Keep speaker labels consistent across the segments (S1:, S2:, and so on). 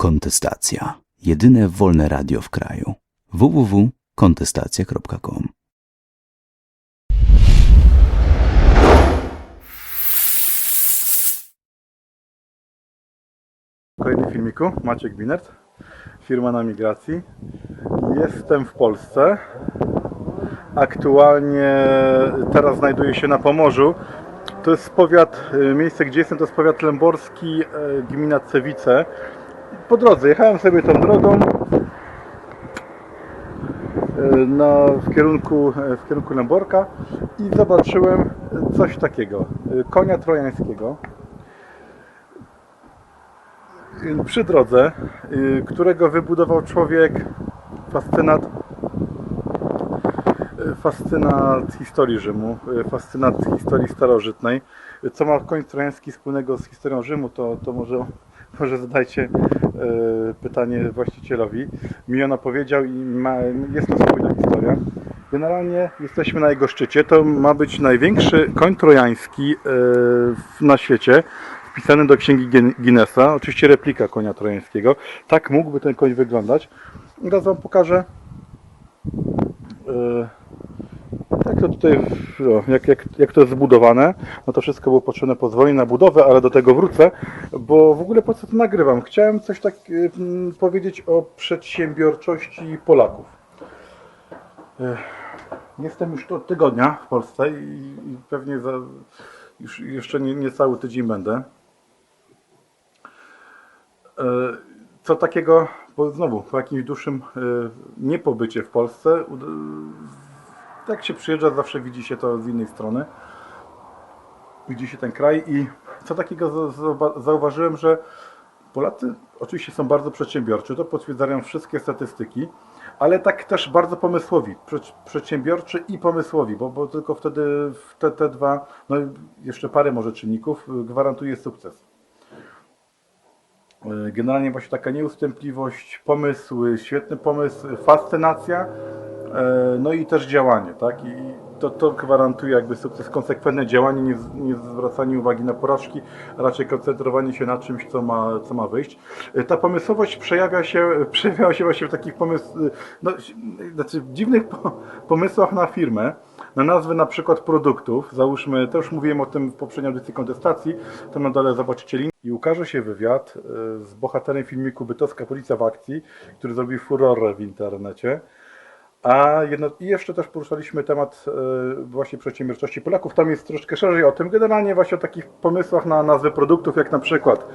S1: Kontestacja. Jedyne wolne radio w kraju. www.kontestacja.com
S2: W kolejnym filmiku Maciek Binert, firma na migracji. Jestem w Polsce. Aktualnie teraz znajduję się na Pomorzu. To jest powiat, y, miejsce gdzie jestem to jest powiat lęborski, y, gmina Cewice. Po drodze, jechałem sobie tą drogą y, na, w, kierunku, y, w kierunku Lęborka i zobaczyłem coś takiego. y, Konia trojańskiego przy drodze, którego wybudował człowiek fascynat fascynat historii Rzymu, fascynat historii starożytnej. Co ma koń trojański wspólnego z historią Rzymu, to, to może, może zadajcie y, pytanie właścicielowi. Mi ona powiedział i ma, jest to spójna historia. Generalnie jesteśmy na jego szczycie. To ma być największy koń trojański w- na świecie wpisany do księgi Guinnessa. Oczywiście replika konia trojańskiego. Tak mógłby ten koń wyglądać. Teraz Wam pokażę e, jak to tutaj, o, jak, jak, jak to jest zbudowane. No to wszystko było potrzebne pozwolenie na budowę, ale do tego wrócę, bo w ogóle po co to nagrywam? Chciałem coś tak mm, powiedzieć o przedsiębiorczości Polaków. E, Jestem już od tygodnia w Polsce i, i pewnie za, już jeszcze nie, nie cały tydzień będę. E, Co takiego, bo znowu po jakimś dłuższym e, niepobycie w Polsce, ud- jak się przyjeżdża, zawsze widzi się to z innej strony. Widzi się ten kraj i co takiego za- zauwa- zauważyłem, że Polacy oczywiście są bardzo przedsiębiorczy, to potwierdzają wszystkie statystyki, ale tak też bardzo pomysłowi, Prze- przedsiębiorczy i pomysłowi, bo, bo tylko wtedy te, te dwa, no jeszcze parę może czynników gwarantuje sukces. Y, Generalnie właśnie taka nieustępliwość, pomysły, świetny pomysł, fascynacja, e, no i też działanie, tak? I to, to gwarantuje jakby sukces, konsekwentne działanie, nie, nie zwracanie uwagi na porażki, a raczej koncentrowanie się na czymś, co ma, co ma wyjść. E, Ta pomysłowość przejawia się, przejawia się właśnie w takich pomysł, no, znaczy w dziwnych po, pomysłach na firmę, na nazwy na przykład produktów, załóżmy, to już mówiłem o tym w poprzedniej audycji kontestacji, to na dole zobaczycie link i ukaże się wywiad e, z bohaterem filmiku Bytowska Policja w akcji, który zrobił furorę w internecie. A jedno, i jeszcze też poruszaliśmy temat e, właśnie przedsiębiorczości Polaków. Tam jest troszkę szerzej o tym. Generalnie właśnie o takich pomysłach na nazwy produktów, jak na przykład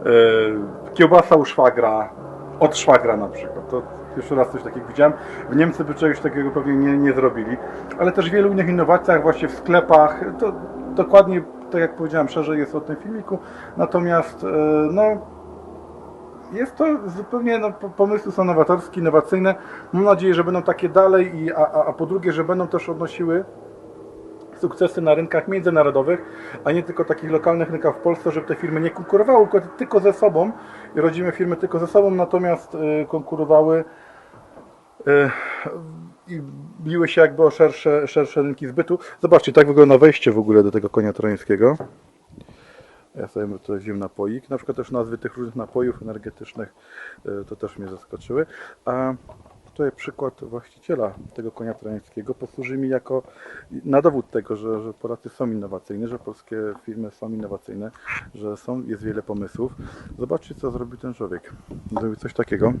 S2: e, kiełbasa u szwagra, od szwagra na przykład. To jeszcze raz coś takiego widziałem. W Niemcy by czegoś takiego pewnie nie, nie zrobili. Ale też w wielu innych innowacjach, właśnie w sklepach. To dokładnie, tak jak powiedziałem, szerzej jest o tym filmiku. Natomiast e, no, jest to zupełnie, no, po- pomysły są nowatorskie, innowacyjne. Mam nadzieję, że będą takie dalej, i, a, a, a po drugie, że będą też odnosiły sukcesy na rynkach międzynarodowych, a nie tylko takich lokalnych rynkach w Polsce, żeby te firmy nie konkurowały tylko- ze sobą rodzime firmy tylko ze sobą, natomiast y, konkurowały y, i biły się jakby o szersze, szersze rynki zbytu. Zobaczcie, tak wygląda wejście w ogóle do tego konia trojańskiego. Ja sobie tutaj wziąłem napoik. Na przykład też nazwy tych różnych napojów energetycznych e, to też mnie zaskoczyły. A tutaj przykład właściciela tego konia trojańskiego posłuży mi jako na dowód tego, że, że Polacy są innowacyjni, że polskie firmy są innowacyjne, że są, jest wiele pomysłów. Zobaczcie co zrobił ten człowiek. Zrobił coś takiego.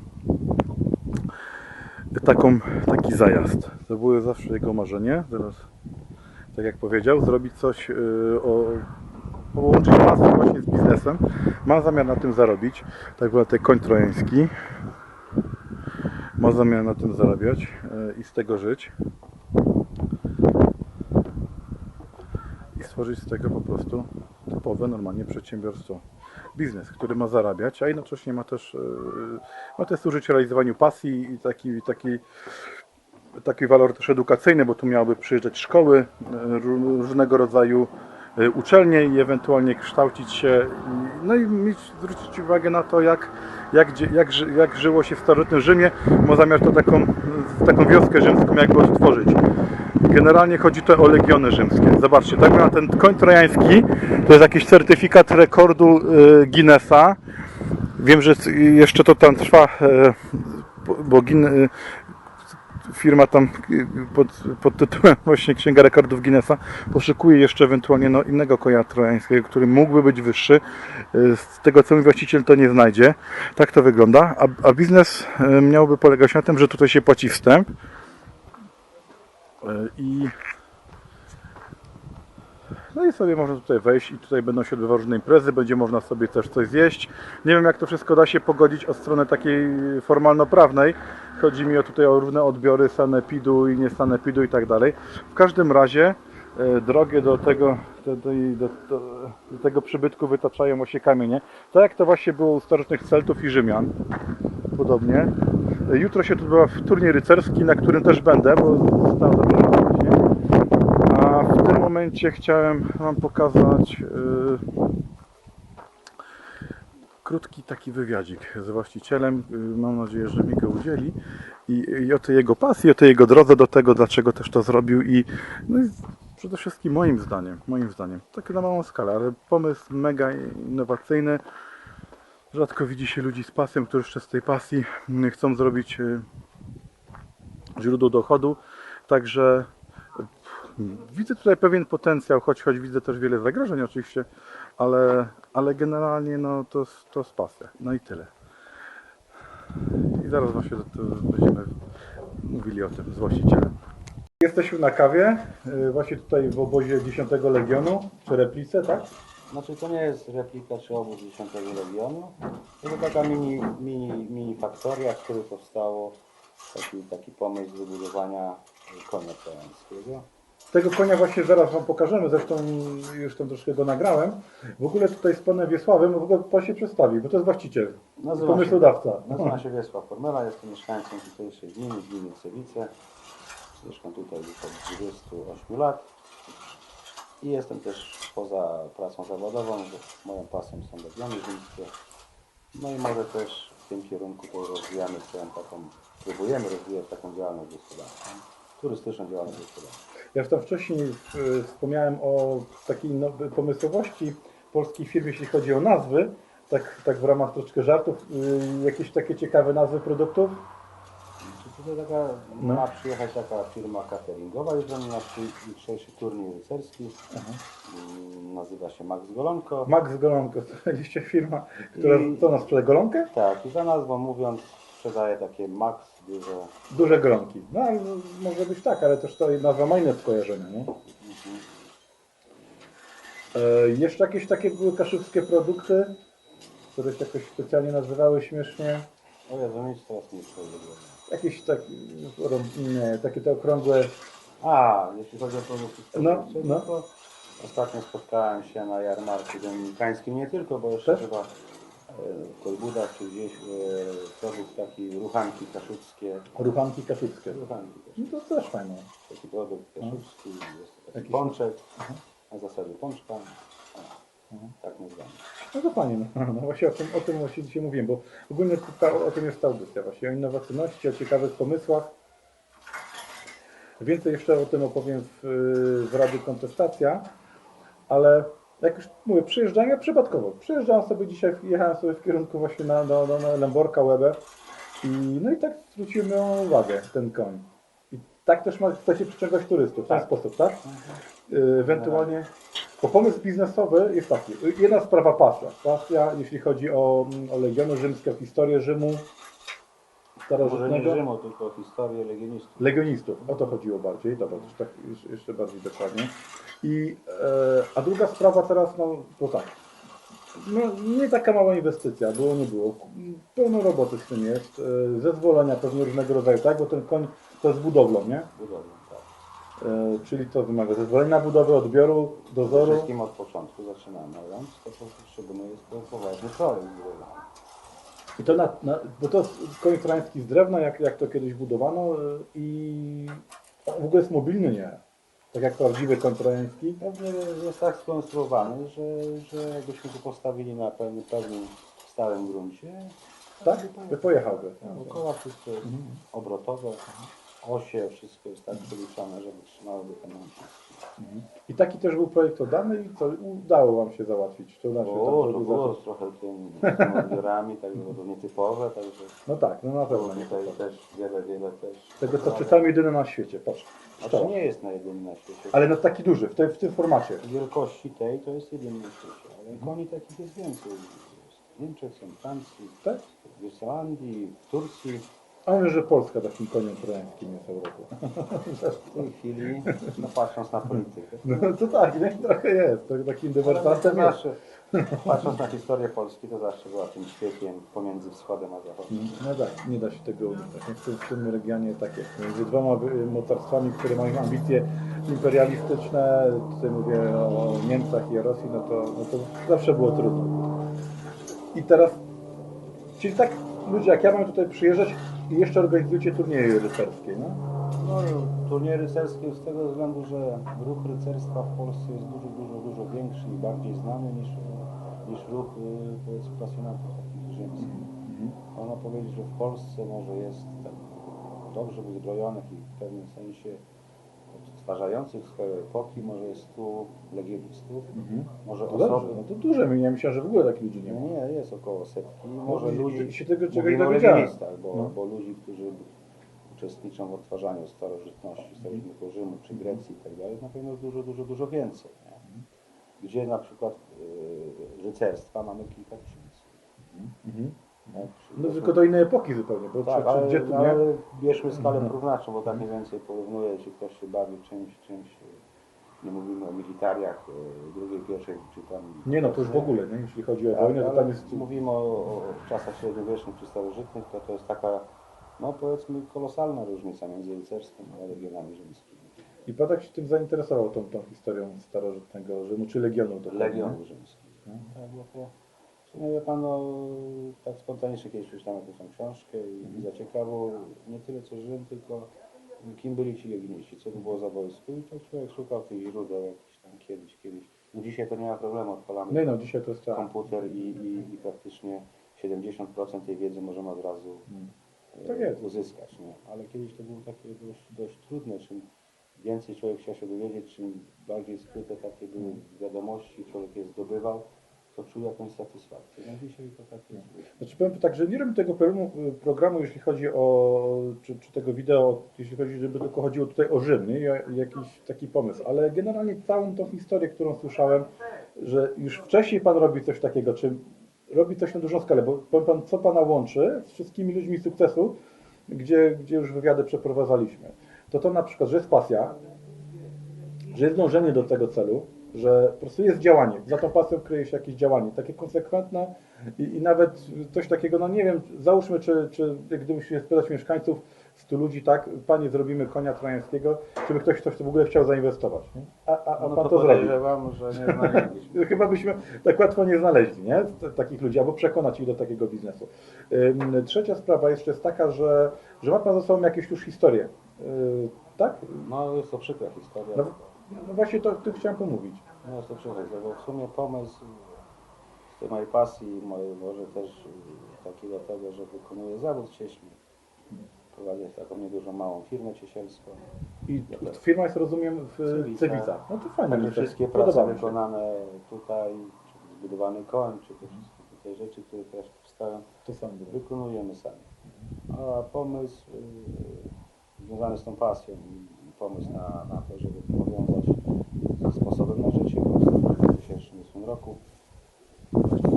S2: Taką, taki zajazd. To było zawsze jego marzenie. Teraz, tak jak powiedział, zrobić coś e, o połączyć masę właśnie z biznesem. Ma zamiar na tym zarobić. Tak wygląda koń trojański. Ma zamiar na tym zarabiać e, i z tego żyć. I stworzyć z tego po prostu typowe, normalnie przedsiębiorstwo. Biznes, który ma zarabiać, a jednocześnie ma też, e, ma też służyć realizowaniu pasji i taki, taki taki walor też edukacyjny, bo tu miałyby przyjeżdżać szkoły, e, ró- różnego rodzaju uczelnie i ewentualnie kształcić się, no i mieć, zwrócić uwagę na to, jak, jak, jak, jak żyło się w starożytnym Rzymie. Ma zamiar to taką, taką wioskę rzymską jakby odtworzyć. Generalnie chodzi to o legiony rzymskie. Zobaczcie, tak na ten koń trojański to jest jakiś certyfikat rekordu e, Guinnessa Wiem, że jeszcze to tam trwa, e, bo- firma tam e, pod, pod tytułem właśnie Księga Rekordów Guinnessa poszukuje jeszcze ewentualnie no, innego konia trojańskiego, który mógłby być wyższy. E, Z tego co mi właściciel to nie znajdzie. Tak to wygląda. A, a biznes e, miałby polegać na tym, że tutaj się płaci wstęp i no i sobie można tutaj wejść i tutaj będą się odbywały różne imprezy, będzie można sobie też coś zjeść. Nie wiem jak to wszystko da się pogodzić od strony takiej formalno-prawnej. Chodzi mi o tutaj o różne odbiory sanepidu i nie sanepidu i tak dalej. W każdym razie e, drogę do tego, do, do, do, do, tego przybytku wytaczają właśnie kamienie. Tak jak to właśnie było u starożytnych Celtów i Rzymian. Podobnie. E, Jutro się tu odbywa turniej rycerski, na którym też będę, bo zostałem zaproszony właśnie. A w tym momencie chciałem Wam pokazać yy, krótki taki wywiadzik z właścicielem. Yy, Mam nadzieję, że mi go udzieli. I, I o tej jego pasji, o tej jego drodze do tego, dlaczego też to zrobił. I, no i przede wszystkim moim zdaniem, moim zdaniem, tak na małą skalę, ale pomysł mega innowacyjny. Rzadko widzi się ludzi z pasją, którzy jeszcze z tej pasji chcą zrobić yy, źródło dochodu. Także Widzę tutaj pewien potencjał, choć, choć widzę też wiele zagrożeń oczywiście, ale, ale generalnie no, to, to jest. No i tyle. I zaraz właśnie to, to będziemy mówili o tym z właścicielem. Jesteśmy na kawie, y, właśnie tutaj w obozie 10 Legionu, czy replice, tak?
S3: Znaczy to nie jest replika czy obóz 10 Legionu, tylko taka mini, mini, mini faktoria, z której powstało taki, taki pomysł wybudowania konia trojańskiego.
S2: Tego konia właśnie zaraz Wam pokażemy, zresztą już tam troszkę go nagrałem. W ogóle tutaj z Panem Wiesławem, w ogóle Pan się przedstawi, bo to jest właściciel,
S3: Nazywa się,
S2: pomysłodawca.
S3: nazywa się Wiesław Formela, jestem mieszkańcem tutejszej gminy, gminy Cewice. Mieszkam tutaj już od 28 lat. I jestem też poza pracą zawodową, bo moją pasją są legiony rzymskie. No i może też w tym kierunku to rozwijamy taką, próbujemy rozwijać taką działalność gospodarczą, turystyczną działalność gospodarczą.
S2: Ja tam wcześniej y, wspomniałem o takiej no, pomysłowości polskiej firmy, jeśli chodzi o nazwy. Tak, tak w ramach troszeczkę żartów, y, jakieś takie ciekawe nazwy produktów.
S3: Czy tutaj taka,
S2: No.
S3: ma przyjechać taka firma cateringowa jutro na nasz jutrzejszy turniej rycerski. Mm, Nazywa się Max Golonko.
S2: Max Golonko, słuchaliście firma, która
S3: I-
S2: co nas sprzedaje golonkę?
S3: Tak, i za nazwą mówiąc sprzedaje takie Max duże.
S2: Duże golonki. No ale może być tak, ale też to nazwa ma inne skojarzenia, nie? E, jeszcze jakieś takie były kaszubskie produkty, które się jakoś specjalnie nazywały śmiesznie.
S3: O Jezu, nic teraz nie przejdzie.
S2: Jakieś tak, nie, takie te okrągłe
S3: A, jeśli chodzi o produkty
S2: No, no.
S3: to ostatnio spotkałem się na jarmarku dominikańskim, nie tylko, bo jeszcze chyba w Kolbudach czy gdzieś e, produkt taki ruchanki kaszubskie.
S2: ruchanki kaszubskie.
S3: Ruchanki.
S2: No to też fajne.
S3: Taki produkt kaszubski, jest to taki
S2: Jakiś-
S3: pączek, na zasadzie pączka. O, Tak nazywamy.
S2: No to fajnie, no, no właśnie o tym, o tym właśnie dzisiaj mówiłem, bo ogólnie ta, o tym jest ta audycja właśnie, o innowacyjności, o ciekawych pomysłach. Więcej jeszcze o tym opowiem w, w Radiu Kontestacja, ale jak już mówię, przyjeżdżałem ja przypadkowo. Przyjeżdżałem sobie dzisiaj, jechałem sobie w kierunku właśnie na, na, na Lemborka Łebę i no i tak zwróciłem moją uwagę ten koń. I tak też ma, chcecie przyciągać turystów w ten
S3: Tak.
S2: sposób, tak? Y, Ewentualnie, bo pomysł biznesowy jest taki. Jedna sprawa pasja. Pasja, jeśli chodzi o, o legiony rzymskie, o historię Rzymu
S3: Może nie. Rzymu, tylko historię legionistów.
S2: Legionistów, o to chodziło bardziej, dobra, to już tak jeszcze bardziej dokładnie. I, e, a druga sprawa teraz, no to tak, no nie taka mała inwestycja, było nie było, pełno roboty z tym jest, e, zezwolenia pewnie różnego rodzaju, tak, bo ten koń to jest budowlą, nie?
S3: Budowlą, tak.
S2: E, czyli to wymaga zezwolenia na budowę, odbioru, dozoru.
S3: wszystkim od początku zaczynamy, to potrzebny jest to poważny projekt.
S2: I to na, na, bo to jest koń trojański z drewna, jak, jak to kiedyś budowano e, i w ogóle jest mobilny, nie? Tak jak prawdziwy koń trojański.
S3: Pewnie jest tak skonstruowany, że, że jakbyśmy go postawili na pewnym, pewnym stałym gruncie,
S2: Tak? By pojechałby.
S3: dookoła wszystko jest obrotowe, osie, wszystko jest tak przeliczone, żeby trzymałoby ten nacisk.
S2: I taki też był projekt oddany i co udało Wam się załatwić? To znaczy,
S3: Było,
S2: tak,
S3: to było z trochę tymi odbiorami, tak było to nietypowe, także
S2: No tak, no na pewno. Nie
S3: tutaj też wiele, wiele też.
S2: Tego co czytałem jedyne na świecie, patrz.
S3: A to nie jest na jedyny na świecie.
S2: Ale no taki duży, w, te, w tym formacie.
S3: Wielkości tej to jest jedyny na świecie, ale koni takich jest więcej. Jest w Niemczech, są w Francji,
S2: Tak?
S3: w Irlandii, w Turcji.
S2: A mówię, że Polska takim koniem trojańskim jest w Europie.
S3: W tej chwili, no patrząc na politykę.
S2: No to tak, nie? trochę jest. To takim
S3: Ale to
S2: dywersantem jest.
S3: zawsze, patrząc na historię Polski, to zawsze była tym świekiem pomiędzy wschodem a zachodem.
S2: No tak, nie da się tego uniknąć. W tym, w tym regionie tak jest. Między dwoma y, mocarstwami, które mają ambicje imperialistyczne, tutaj mówię o Niemcach i o Rosji, no to, no to zawsze było trudno. I teraz, czyli tak ludzie jak ja mam tutaj przyjeżdżać i jeszcze organizujecie turnieje rycerskie, no?
S3: No, turniej rycerskie z tego względu, że ruch rycerstwa w Polsce jest dużo, dużo, dużo większy i bardziej znany niż, niż ruch powiedzmy pasjonatów takich rzymskich. Można powiedzieć, że w Polsce może jest tak dobrze uzbrojonych i w pewnym sensie stwarzających epoki, może jest 100 legionistów, może
S2: To dobrze,
S3: osoby.
S2: no to duże, ja myślałem, że w ogóle takich ludzi nie ma.
S3: nie, jest około setki. Może
S2: i-
S3: ludzi,
S2: się tego czegoś dowiedziałem.
S3: bo,
S2: No.
S3: bo ludzi, którzy uczestniczą w odtwarzaniu starożytności, starożytnego Rzymu czy Grecji i tak dalej, na pewno dużo, dużo, dużo więcej. Nie? Gdzie na przykład y, rycerstwa mamy kilka tysięcy.
S2: Mhm.
S3: Tak?
S2: No tylko do innej epoki zupełnie, bo
S3: Tak,
S2: czy,
S3: ale,
S2: gdzie tu nie?
S3: ale bierzmy skalę
S2: Mhm.
S3: porównawczą, bo tak mniej więcej porównuje, czy ktoś się bawi czymś, czymś, y, nie mówimy o militariach y, drugiej, pierwszej, czy tam...
S2: Nie no, to już w ogóle, nie? jeśli chodzi o
S3: Tak,
S2: wojnę, to tam jest...
S3: mówimy o, o czasach średniowiecznych czy starożytnych, to to jest taka, no powiedzmy, kolosalna różnica między rycerstwem a legionami rzymskimi.
S2: I Pan tak się tym zainteresował, tą, tą historią starożytnego Rzymu, czy Legionu dokładnie,
S3: Legion
S2: nie?
S3: rzymski.
S2: Mhm.
S3: Tak, bo to, wie pan, no, tak spontanicznie kiedyś przeczytałem jakąś tam książkę i,
S2: Mhm.
S3: nie tyle co Rzym, tylko kim byli ci legioniści, co to było za wojsko i tak człowiek szukał tych źródeł jakichś tam kiedyś, kiedyś. No dzisiaj to nie ma problemu, odpalamy
S2: No no, dzisiaj to jest tak.
S3: komputer i, i, i praktycznie 70% tej wiedzy możemy od razu
S2: Mm.
S3: e,
S2: Tak
S3: uzyskać. Nie? Ale kiedyś to było takie dość, dość trudne. Czym więcej człowiek chciał się dowiedzieć, czym bardziej skryte takie były wiadomości, człowiek je zdobywał, to czuł jakąś satysfakcję. No dzisiaj to tak jest.
S2: Znaczy powiem tak, że nie robię tego programu, programu jeśli chodzi o, czy, czy tego wideo, jeśli chodzi, żeby tylko chodziło tutaj o Rzym, nie? Ja- jakiś taki pomysł, ale generalnie całą tą historię, którą słyszałem, że już wcześniej Pan robi coś takiego, czy robi coś na dużą skalę, bo powiem Pan, co Pana łączy z wszystkimi ludźmi sukcesu, gdzie, gdzie już wywiady przeprowadzaliśmy, to to na przykład, że jest pasja, że jest dążenie do tego celu, że po prostu jest działanie, za tą pasją kryje się jakieś działanie, takie konsekwentne i, i nawet coś takiego, no nie wiem, załóżmy, czy, czy gdybym się spytać mieszkańców, 100 ludzi, tak, panie zrobimy konia trojańskiego, czy by ktoś, ktoś w ogóle chciał zainwestować, nie? A, a, a
S3: No
S2: pan
S3: to
S2: to, zrobił.
S3: że nie znaleźliśmy.
S2: Chyba byśmy tak łatwo nie znaleźli, nie? Takich ludzi, albo przekonać ich do takiego biznesu. Ym, Trzecia sprawa jeszcze jest taka, że, że ma Pan ze sobą jakieś już historie, Yy, tak?
S3: No jest to przykra historia.
S2: No, no właśnie to, to chciałem pomówić.
S3: No to bo w sumie pomysł z tej mojej pasji, mojej może też y, takiego tego, że wykonuję zawód cieśli. Prowadzę taką niedużą małą firmę ciesielską.
S2: I t- firma jest, rozumiem, w.
S3: Cywica.
S2: No to fajne.
S3: Także
S2: że
S3: wszystkie prace wykonane tutaj, czy zbudowany koń, czy te wszystkie tutaj rzeczy, które teraz powstają,
S2: To
S3: wykonujemy sami. A pomysł y, związany z tą pasją i pomysł na, na to, żeby ze sposobem na życie w 2008 roku. Właśnie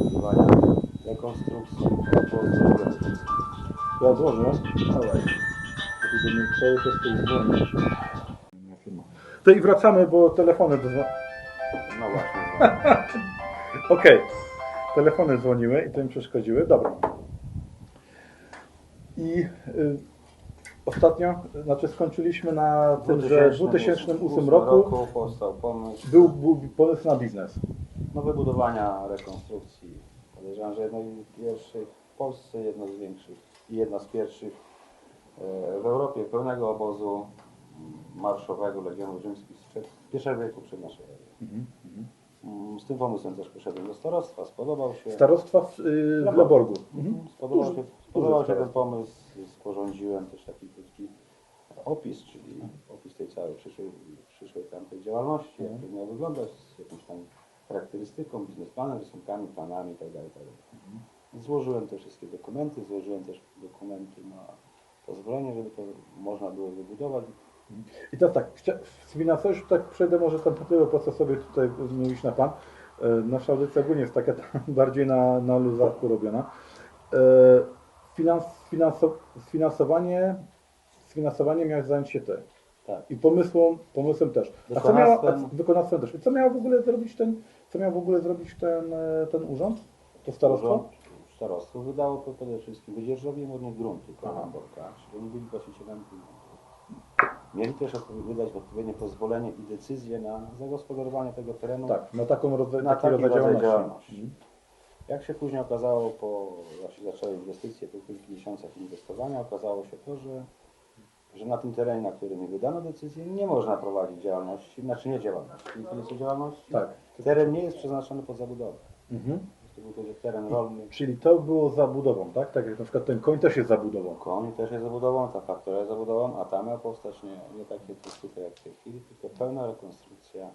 S3: zbudowania rekonstrukcji obozu
S2: Ja odłożę. Dawaj. Żeby nie cały czas tej dzwonić. To i wracamy, bo telefony dzwonią.
S3: No właśnie.
S2: Okej. Telefony dzwoniły i to mi przeszkodziły. Dobra. I y, ostatnio, znaczy skończyliśmy na tym, że w 2008 roku
S3: powstał pomysł
S2: był, był pomysł na biznes.
S3: no, wybudowania rekonstrukcji. Podejrzewam, że jednej z pierwszych w Polsce, jedno z większych i jedna z pierwszych e, w Europie pełnego obozu marszowego Legionów Rzymskich sprzed pierwszego wieku przed naszą erą. Mm, Z tym pomysłem też poszedłem do starostwa, spodobał się.
S2: Starostwa w, yy, w. Mhm.
S3: Spodobał
S2: Duży-
S3: się, spodobał
S2: duży
S3: się ten pomysł, sporządziłem też taki krótki opis, czyli opis tej całej przyszłej, przyszłej tamtej działalności, jak to miało wyglądać, z jakąś tam charakterystyką, biznesplanem, rysunkami, planami itd. itd. Złożyłem te wszystkie dokumenty, złożyłem też dokumenty na pozwolenie, żeby to można było wybudować.
S2: I teraz tak, chcia- wspominam już tak przejdę może tam po tyle, po co sobie tutaj mówić na pan. E, Nasza audycja ogólnie jest taka bardziej na, na luzaku robiona. E, Finans, finanso, sfinansowanie, sfinansowanie miałeś zająć się ty.
S3: Tak.
S2: I pomysłem, pomysłem też. A co miał, a,
S3: Wykonawstwem.
S2: też. I co miał w ogóle zrobić ten, co miał w ogóle zrobić ten, e, ten urząd? To starostwo?
S3: Urząd Starostwo wydało to przede wszystkim wydzierżawienie od nich gruntu koło
S2: Aha.
S3: Lęborka, czyli oni byli właścicielami gruntów. Mieli też wydać odpowiednie pozwolenie i decyzję na zagospodarowanie tego terenu.
S2: Tak, na taką rodzaj,
S3: Na
S2: taki rodzaj
S3: rodzaj
S2: działalności.
S3: działalności.
S2: Mhm.
S3: Jak się później okazało, po właśnie zaczęły inwestycje, po kilku miesiącach inwestowania, okazało się to, że, że na tym terenie, na którym wydano decyzję, nie można prowadzić działalności, znaczy nie działalności, to działalności.
S2: Tak.
S3: Teren nie jest przeznaczony pod zabudowę.
S2: Mhm.
S3: To był to teren rolny.
S2: Czyli to było zabudową, tak? Tak jak na przykład ten koń też jest zabudową.
S3: Koń też jest zabudową, ta faktoria jest zabudową, a tam miał powstać nie, nie takie tutaj jak w tej chwili, tylko pełna rekonstrukcja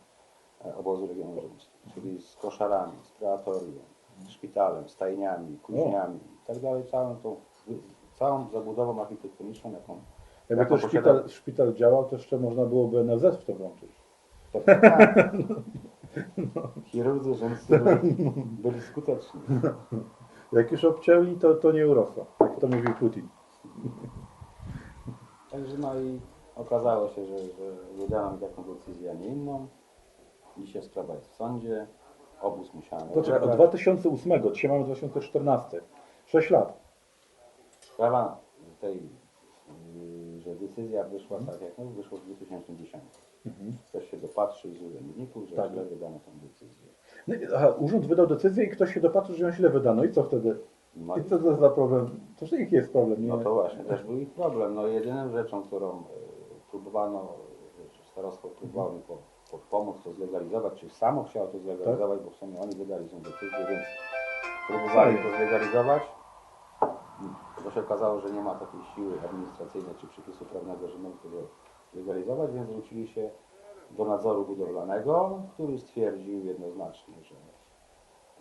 S3: e, obozu regionu rzymskiego, czyli z koszarami, z preatorium, szpitalem, stajniami, kuźniami i tak dalej, całą tą, całą zabudową architektoniczną, jaką
S2: Jakby to szpital, szpital działał, to jeszcze można byłoby NFZ w to włączyć.
S3: posiada. Tak. Chirurdzy rzymscy byli, byli skuteczni.
S2: Jak już obcięli, to, to nie urosło. Jak to mówił Putin.
S3: Także no i okazało się, że, że wydano mi taką decyzję, a nie inną. Dzisiaj sprawa jest w sądzie. Obóz musiałem
S2: Poczekaj, od
S3: odebrać.
S2: 2008, dzisiaj mamy 2014. 6 lat.
S3: Sprawa tej, yy, że decyzja wyszła tak jak no, wyszło w 2010. Ktoś się dopatrzył z urzędników, że
S2: Tak.
S3: źle wydano tę decyzję.
S2: No, aha, urząd wydał decyzję i ktoś się dopatrzył, że ją źle wydano. I co wtedy?
S3: No,
S2: I co to za problem? To że ich jest problem, nie?
S3: no to właśnie, też był ich problem. No jedyną rzeczą, którą yy, próbowano, yy, czy starostwo próbowało mi po, pomóc to zlegalizować, czy samo chciało to zlegalizować, bo w sumie oni wydali tę decyzję, więc próbowali to zlegalizować. To się okazało, że nie ma takiej siły administracyjnej czy przepisu prawnego, że mogli tego legalizować, więc zwrócili się do nadzoru budowlanego, który stwierdził jednoznacznie, że,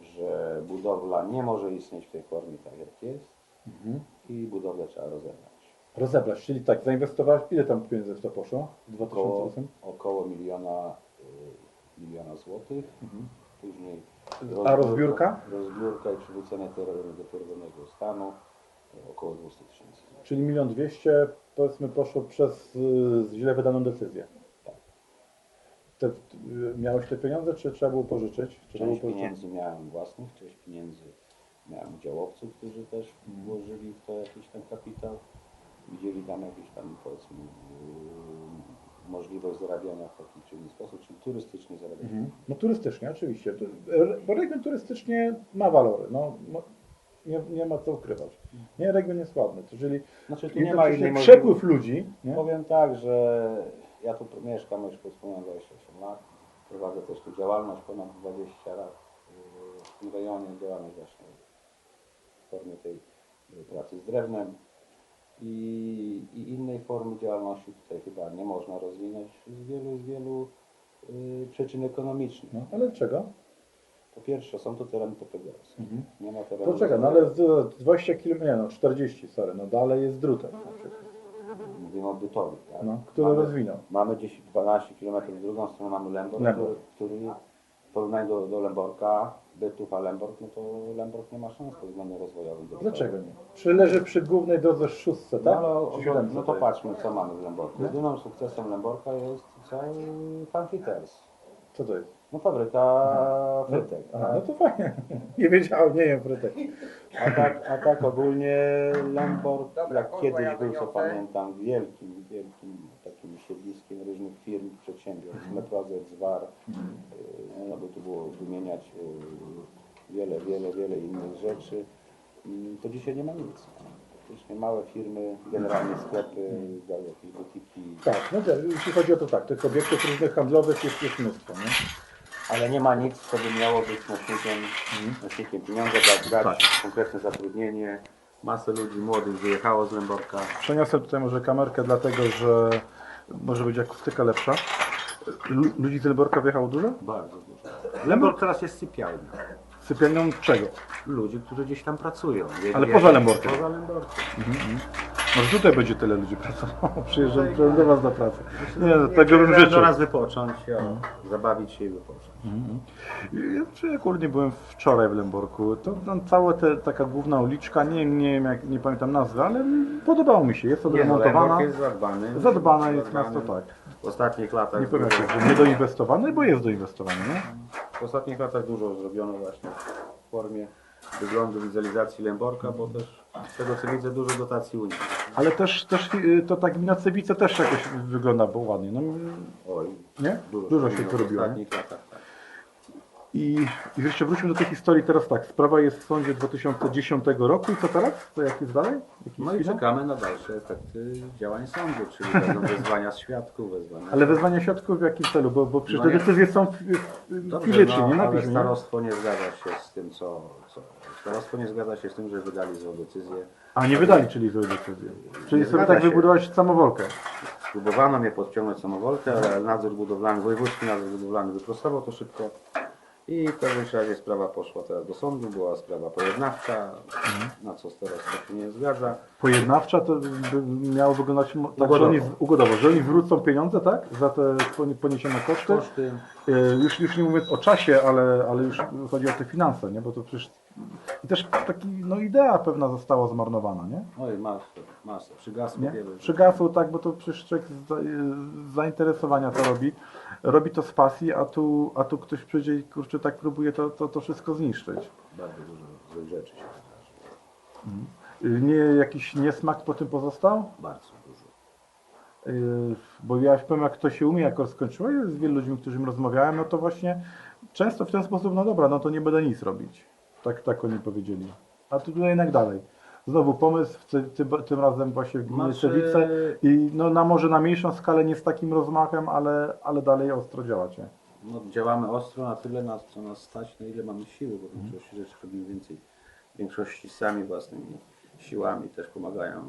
S3: że budowla nie może istnieć w tej formie tak jak jest
S2: Mhm.
S3: i budowlę trzeba rozebrać.
S2: Rozebrać, czyli tak, zainwestowałeś, ile tam pieniędzy w to poszło? W
S3: Około,
S2: 2008?
S3: około miliona, y, miliona złotych. Później
S2: A rozbiórka?
S3: Rozbiórka i przywrócenie terenu do pierwotnego stanu y, około 200 tysięcy.
S2: Czyli milion dwieście, powiedzmy, poszło przez y, źle wydaną decyzję.
S3: Tak.
S2: Te, y, miałeś te pieniądze, czy trzeba było pożyczyć? Czy trzeba było
S3: Część
S2: pożyczyć?
S3: pieniędzy miałem własnych, część pieniędzy miałem udziałowców, którzy też włożyli w to jakiś tam kapitał. Widzieli tam jakiś tam powiedzmy yy, możliwość zarabiania w taki czy inny sposób, czyli turystycznie zarabiać.
S2: Mhm. No turystycznie, oczywiście. Bo region turystycznie ma walory. No, no, nie, nie ma co ukrywać. Nie, region jest ładny. To Czyli
S3: Znaczy tu nie ma innej
S2: przepływ ludzi. Nie?
S3: Powiem tak, że ja tu mieszkam już wspomniałem 28 lat. Prowadzę też tu działalność ponad 20 lat yy, w tym rejonie, działalność właśnie w formie tej yy, pracy z drewnem i, i innej formy działalności tutaj chyba nie można rozwinąć z wielu, z wielu yy, przyczyn ekonomicznych.
S2: No, ale czego?
S3: Po pierwsze są to tereny PPGS. Nie ma terenu.
S2: Mhm. Poczekaj, no ale z- 20 km, nie no 40, sorry, no dalej jest drutem. na przykład.
S3: Mówimy o Bytowi, tak?
S2: No, który
S3: mamy,
S2: rozwinął.
S3: Mamy 10-12 km w drugą stronę mamy Lęborg,
S2: Lęborg.
S3: Który, który w porównaniu do, do Lęborka, Bytów, a Lęborg, no to Lęborg nie ma szans pod względem rozwojowym. do
S2: Dlaczego nie? Czy leży przy głównej drodze szóstce,
S3: No,
S2: tak?
S3: ale,
S2: Czy siódemce
S3: no to
S2: jest?
S3: patrzmy, co mamy w Lęborku. Jedyną sukcesem Lęborka jest cały Fanfiters.
S2: Co to jest?
S3: No fabryka frytek.
S2: Aha, no to fajnie. Nie wiedziałem, nie wiem, frytek.
S3: A tak, a tak ogólnie Lęborg, jak kiedyś był, co pamiętam, wielkim, wielkim takim siedliskiem różnych firm, przedsiębiorstw, Metroazet, Zwar, no by tu było wymieniać y, wiele, wiele, wiele innych rzeczy, to dzisiaj nie ma nic. Praktycznie małe firmy, generalnie sklepy, jakieś butiki.
S2: Tak, no to, jeśli chodzi o to tak, tych obiektów różnych handlowych jest, jest mnóstwo, nie?
S3: Ale nie ma nic, co by miało być nośnikiem, nośnikiem pieniądza, dać
S2: Tak.
S3: konkretne zatrudnienie. Masę ludzi młodych wyjechało z Lęborka.
S2: Przeniosę tutaj może kamerkę, dlatego że może być akustyka lepsza. Lu- Ludzi z Lęborka wjechało dużo?
S3: Bardzo dużo. Lębork teraz jest sypialnią.
S2: Sypialnią czego?
S3: Ludzi, którzy gdzieś tam pracują. Jedni-
S2: Ale poza Lęborkiem.
S3: Poza Lęborkiem.
S2: Może tutaj będzie tyle ludzi pracowało. Przyjeżdżam przyjeżdżam do Was do pracy. Nie, no, tego bym
S3: przyjeżdżają
S2: życzył.
S3: do nas wypocząć, o, zabawić się i wypocząć.
S2: Ja czy akurat nie byłem wczoraj w Lęborku. To tam cała te, taka główna uliczka, nie, nie wiem, jak, nie pamiętam nazwy, ale podobało mi się. Jest
S3: Nie, no,
S2: odremontowana.
S3: Lęborg jest zadbany.
S2: Zadbane jest miasto, tak.
S3: W ostatnich latach
S2: Nie powiem,
S3: dużo,
S2: jest, że bo jest doinwestowane, nie?
S3: w ostatnich latach dużo zrobiono właśnie w formie wyglądu wizualizacji Lęborka, bo też z tego co widzę dużo dotacji unijnych.
S2: Ale też, też y, to tak gmina Cebice też jakoś wygląda było ładnie, no
S3: Oj,
S2: nie?
S3: dużo,
S2: Dużo się
S3: w
S2: robiło. nie?
S3: ostatnich latach.
S2: I, I jeszcze wróćmy do tej historii teraz tak. Sprawa jest w sądzie 2010 roku i co teraz? To jak jest dalej?
S3: No i
S2: finał?
S3: czekamy na dalsze efekty działań sądu, czyli będą wezwania świadków, wezwania...
S2: Ale wezwanie świadków w jakim celu? Bo, bo przecież
S3: No
S2: te decyzje są
S3: Dobrze,
S2: fizycznie,
S3: no,
S2: nie na
S3: ale
S2: piśmie. nie?
S3: starostwo nie zgadza się z tym, co, co... Starostwo nie zgadza się z tym, że wydali złą decyzję.
S2: A nie wydali, czyli złe decyzje. Czyli
S3: Nie
S2: sobie tak
S3: się.
S2: wybudować samowolkę.
S3: Próbowano mnie podciągnąć samowolkę, ale nadzór budowlany, wojewódzki nadzór budowlany wyprostował to szybko. I w każdym razie sprawa poszła teraz do sądu, była sprawa pojednawcza, na co starostwo się nie zgadza.
S2: Pojednawcza to by miało wyglądać mo- tak, że
S3: Ugodowo.
S2: oni, ugodowo, że oni zwrócą pieniądze, tak? Za te poni- poniesione koszty.
S3: Koszty,
S2: E, Już, już nie mówiąc o czasie, ale, ale już chodzi o te finanse, nie? Bo to przecież i też taki, no idea pewna została zmarnowana, nie?
S3: oj masę, masę, przygasło
S2: nie?
S3: wiele.
S2: Przygasło tak, bo to przecież człowiek z, za- z zainteresowania to robi, robi to z pasji, a tu, a tu ktoś przyjdzie i kurczę tak próbuje to, to, to wszystko zniszczyć.
S3: Bardzo dużo złych rzeczy się wydarzyło.
S2: Y, Nie, jakiś niesmak po tym pozostał?
S3: Bardzo dużo.
S2: Yy, Bo ja powiem, jak to się umie, jak skończyło, jest z wielu ludźmi, którym rozmawiałem, no to właśnie często w ten sposób, no dobra, no to nie będę nic robić. Tak, tak oni powiedzieli. A tu jednak dalej. Znowu pomysł, ty, ty, tym razem właśnie w gminie
S3: Znaczy-
S2: Czewice i no na może na mniejszą skalę, nie z takim rozmachem, ale, ale dalej ostro działacie.
S3: No, działamy ostro na tyle, na co nas stać, na ile mamy siły, bo w większości rzeczy robimy więcej. W większości sami własnymi siłami też pomagają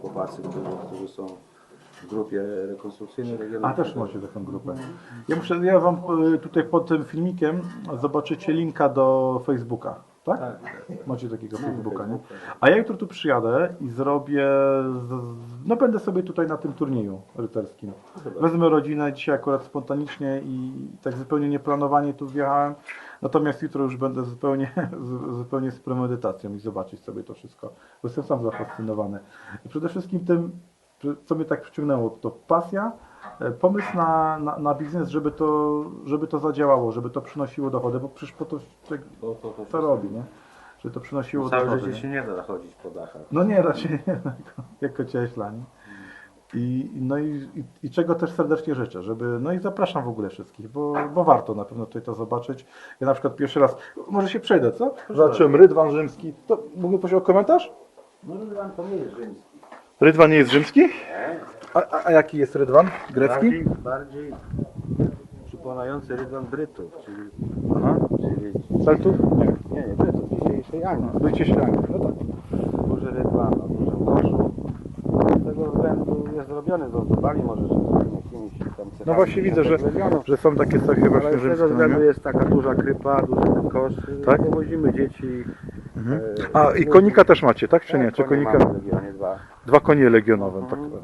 S3: chłopacy, którzy, którzy są w grupie rekonstrukcyjnej regionu.
S2: A też macie taką grupę. Ja muszę, ja wam y, tutaj pod tym filmikiem zobaczycie linka do Facebooka, tak?
S3: Tak.
S2: Macie takiego Facebooka, nie?
S3: Facebooka.
S2: A ja jutro tu przyjadę i zrobię, z- no będę sobie tutaj na tym turnieju rycerskim.
S3: Chyba.
S2: Wezmę rodzinę, dzisiaj akurat spontanicznie i tak zupełnie nieplanowanie tu wjechałem. Natomiast jutro już będę zupełnie, z- zupełnie z premedytacją i zobaczyć sobie to wszystko. Bo jestem sam zafascynowany. I przede wszystkim tym, co mnie tak przyciągnęło, to pasja, pomysł na, na, na biznes, żeby to, żeby to zadziałało, żeby to przynosiło dochody, bo przecież po to człowiek
S3: To, to, to,
S2: to robi, nie? Żeby to przynosiło
S3: Całe
S2: dochody.
S3: życie
S2: nie?
S3: się nie da chodzić po dachach.
S2: No nie, raczej nie, jako, jako cieśla, nie? I, no i, i, i czego też serdecznie życzę, żeby, no i zapraszam w ogóle wszystkich, bo, bo warto na pewno tutaj to zobaczyć. Ja na przykład pierwszy raz, może się przejdę, co? Zobaczyłem Rydwan Rzymski. To mógłby prosić o komentarz?
S3: No Rydwan to nie jest rzymski.
S2: Rydwan nie jest rzymski?
S3: Nie.
S2: A, a, a jaki jest Rydwan? Grecki?
S3: Bardziej, przypominający Rydwan Brytów, czyli,
S2: Aha.
S3: czyli
S2: Celtów? Nie.
S3: nie, nie Brytów, dzisiejszej Anglii.
S2: Bycie. No tak.
S3: duży rydwan o dużym koszu. Z tego względu jest zrobiony z ozdobami, może z jakimiś tam cechami
S2: No właśnie widzę, że, że są takie cechy
S3: Ale
S2: właśnie
S3: z tego
S2: no
S3: względu jest taka duża krypa, duży kosz.
S2: Tak?
S3: Powozimy dzieci.
S2: Mhm.
S3: e,
S2: A i konika też macie, tak czy nie? Czy konika?
S3: mamy w dwa.
S2: Dwa konie legionowe. Tak.
S3: Mhm.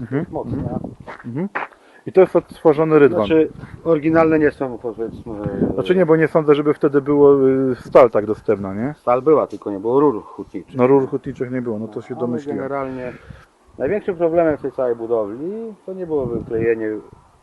S3: Jest
S2: Mhm.
S3: mocna.
S2: Mhm. I to jest odtworzony Rydwan.
S3: Znaczy oryginalne nie są powiedzmy.
S2: Znaczy nie, bo nie sądzę, żeby wtedy było y, stal tak dostępna, nie?
S3: Stal była, tylko nie było rur hutniczych.
S2: No rur hutniczych nie było, no to się
S3: Ale
S2: domyśliłem.
S3: generalnie największym problemem w tej całej budowli to nie było wyklejenie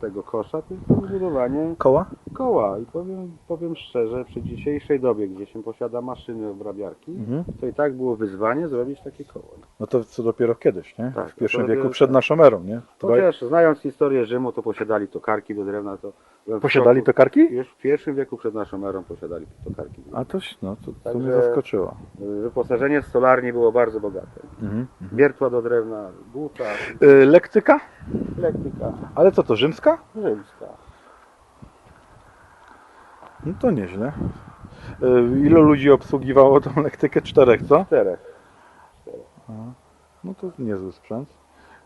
S3: tego kosza, tylko wybudowanie
S2: Koła?
S3: koła. I powiem, powiem szczerze, przy dzisiejszej dobie, gdzie się posiada maszyny obrabiarki,
S2: Mhm.
S3: to i tak było wyzwanie zrobić takie koło.
S2: No to co dopiero kiedyś, nie?
S3: Tak,
S2: w pierwszym
S3: to dopiero
S2: wieku przed
S3: tak.
S2: naszą erą, nie? To
S3: Chociaż znając historię Rzymu, to posiadali tokarki do drewna. To
S2: Posiadali tokarki?
S3: Już w pierwszym wieku przed naszą erą posiadali tokarki.
S2: A to, no, to, to
S3: Także-
S2: mnie zaskoczyło.
S3: Wyposażenie stolarni było bardzo bogate.
S2: Mhm.
S3: Wiertła do drewna, buta,
S2: Y, lektyka?
S3: lektyka
S2: Ale co to, rzymska?
S3: Rzymska.
S2: No to nieźle. Y, Ilu ludzi obsługiwało tą lektykę? Czterech, co?
S3: Czterech.
S2: No to niezły sprzęt.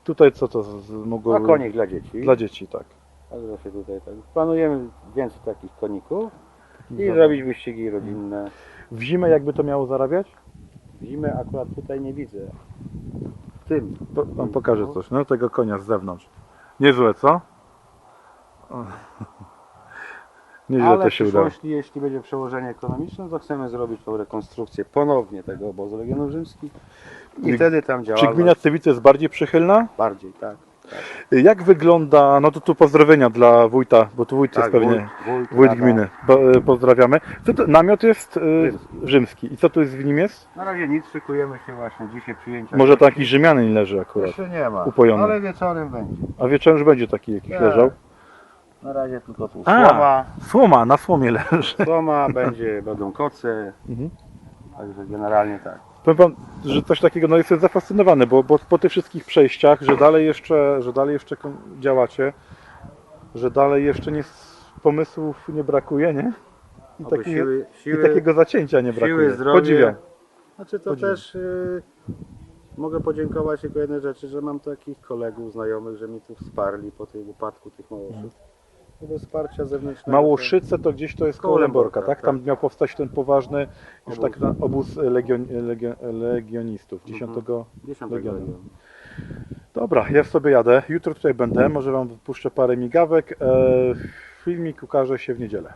S2: Tutaj co to z- mogło...
S3: A konik dla dzieci.
S2: Dla dzieci, tak.
S3: Także się tutaj tak. Planujemy więcej takich koników i
S2: Dobra.
S3: zrobić wyścigi rodzinne.
S2: W zimę jakby to miało zarabiać?
S3: W zimę akurat tutaj nie widzę. W tym.
S2: Po, on pokaże coś, no tego konia z zewnątrz. Niezłe, co? Nieźle
S3: Ale
S2: to się udało.
S3: przyszłości, jeśli będzie przełożenie ekonomiczne, to chcemy zrobić tą rekonstrukcję ponownie tego obozu Legionów Rzymskich i
S2: I-
S3: wtedy tam
S2: Czy
S3: działalność
S2: gmina Cywice jest bardziej przychylna?
S3: bardziej, tak.
S2: Jak wygląda, no to tu pozdrowienia dla wójta, bo tu wójt
S3: tak
S2: jest pewnie
S3: wójt,
S2: wójt
S3: rada.
S2: gminy. Bo, e, pozdrawiamy. Co to, namiot jest e,
S3: Rzymski.
S2: rzymski. I co tu jest w nim jest?
S3: Na razie nic, szykujemy się właśnie dzisiaj przyjęcia.
S2: Może taki Rzymianin leży akurat.
S3: Jeszcze nie ma,
S2: upojony.
S3: ale wieczorem będzie.
S2: A wieczorem już będzie taki jakiś
S3: Tak.
S2: leżał.
S3: Na razie tylko tu
S2: A.
S3: słoma,
S2: Słoma, na słomie leży.
S3: słoma będzie, będą koce,
S2: Mhm.
S3: także generalnie tak.
S2: Powiem wam, że coś takiego, no jestem zafascynowany, bo, bo po tych wszystkich przejściach, że dalej jeszcze, że dalej jeszcze kon- działacie, że dalej jeszcze nie, pomysłów nie brakuje, nie? I,
S3: Oby siły,
S2: I
S3: siły,
S2: takiego zacięcia nie
S3: siły,
S2: brakuje.
S3: zdrowie.
S2: Podziwiam.
S3: Znaczy to
S2: Podziwiam.
S3: też y, mogę podziękować tylko jednej rzeczy, że mam takich kolegów, znajomych, że mi tu wsparli po tym upadku tych małoszyc. Bez wsparcia zewnętrznego.
S2: Małoszyce to gdzieś to jest koło Lęborka, tak? Tam miał powstać ten poważny już
S3: Obóz.
S2: tak na obóz legion, legion, legionistów, 10
S3: to 10 Legionu.
S2: Dobra, ja sobie jadę. Jutro tutaj będę, może Wam puszczę parę migawek. E, filmik ukaże się w niedzielę.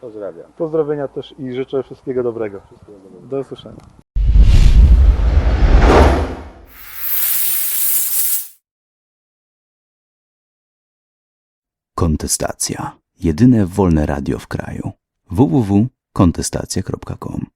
S3: Pozdrawiam.
S2: Pozdrowienia też i życzę wszystkiego dobrego.
S3: Wszystkiego dobrego.
S2: Do usłyszenia.
S1: Kontestacja. Jedyne wolne radio w kraju. www.kontestacja.com